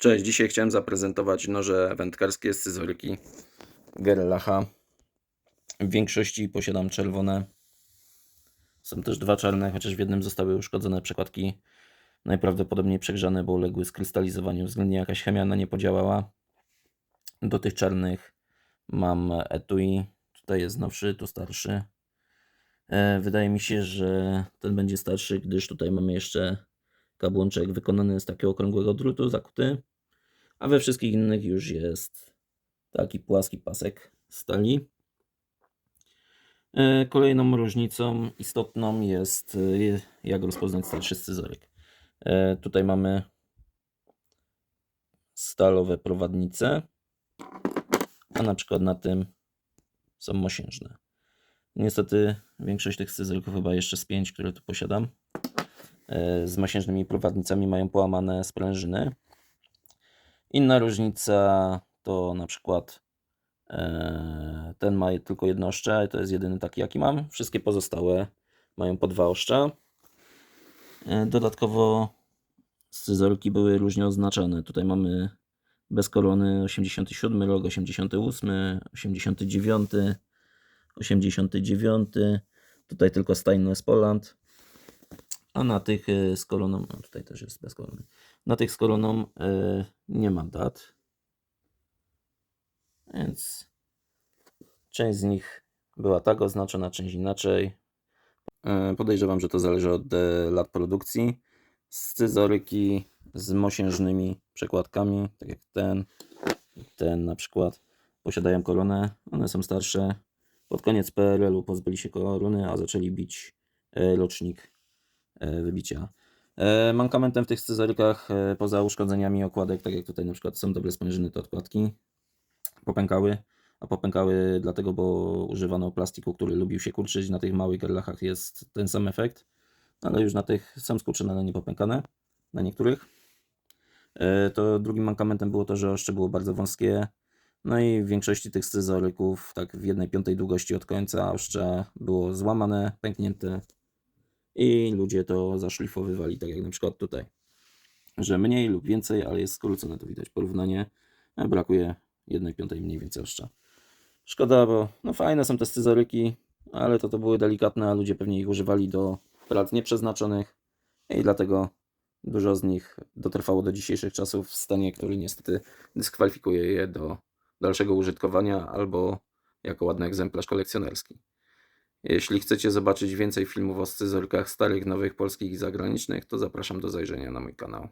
Cześć, dzisiaj chciałem zaprezentować noże wędkarskie scyzoryki Gerlacha. W większości posiadam czerwone. Są też dwa czarne, chociaż w jednym zostały uszkodzone przekładki. Najprawdopodobniej przegrzane, bo uległy skrystalizowaniu. Względnie jakaś chemia na nie podziałała. Do tych czarnych mam etui. Tutaj jest nowszy, tu starszy. E, Wydaje mi się, że ten będzie starszy, gdyż tutaj mamy jeszcze kabłączek wykonany z takiego okrągłego drutu, zakuty, a we wszystkich innych już jest taki płaski pasek stali. E, Kolejną różnicą istotną jest, e, jak rozpoznać starszy scyzoryk. E, Tutaj mamy stalowe prowadnice, a na przykład na tym są mosiężne. Niestety większość tych scyzoryków, chyba jeszcze z pięć, które tu posiadam, z mosiężnymi prowadnicami mają połamane sprężyny. Inna różnica to na przykład e, ten ma tylko jedno oszcze, to jest jedyny taki jaki mam. Wszystkie pozostałe mają po dwa oszcza. E, Dodatkowo scyzoryki były różnie oznaczone. Tutaj mamy bez korony 87 rok, 88, 89, 89. Tutaj tylko Stainless Poland. A na tych y, z koroną, no tutaj też jest bez korony. Na tych z koroną y, nie ma dat. Więc część z nich była tak oznaczona, część inaczej. Y, Podejrzewam, że to zależy od e, lat produkcji. Scyzoryki z mosiężnymi przekładkami, tak jak ten, ten na przykład, posiadają koronę. One są starsze. Pod koniec PRL-u pozbyli się korony, a zaczęli bić e, rocznik e, wybicia. E, Mankamentem w tych scyzorykach, e, poza uszkodzeniami okładek, tak jak tutaj na przykład są dobre sprężyny, to odkładki popękały, a popękały dlatego, bo używano plastiku, który lubił się kurczyć. Na tych małych gerlachach jest ten sam efekt, ale już na tych są skurczone, ale nie popękane, na niektórych. E, To drugim mankamentem było to, że oszcze było bardzo wąskie, no i w większości tych scyzoryków, tak w jednej piątej długości od końca oszcza było złamane, pęknięte i ludzie to zaszlifowywali, tak jak na przykład tutaj. Że mniej lub więcej, ale jest skrócone, to widać porównanie. A Brakuje jednej piątej mniej więcej oszcza. Szkoda, bo no fajne są te scyzoryki, ale to to były delikatne, a ludzie pewnie ich używali do prac nieprzeznaczonych i dlatego dużo z nich dotrwało do dzisiejszych czasów w stanie, który niestety dyskwalifikuje je do dalszego użytkowania albo jako ładny egzemplarz kolekcjonerski. Jeśli chcecie zobaczyć więcej filmów o scyzorykach starych, nowych, polskich i zagranicznych, to zapraszam do zajrzenia na mój kanał.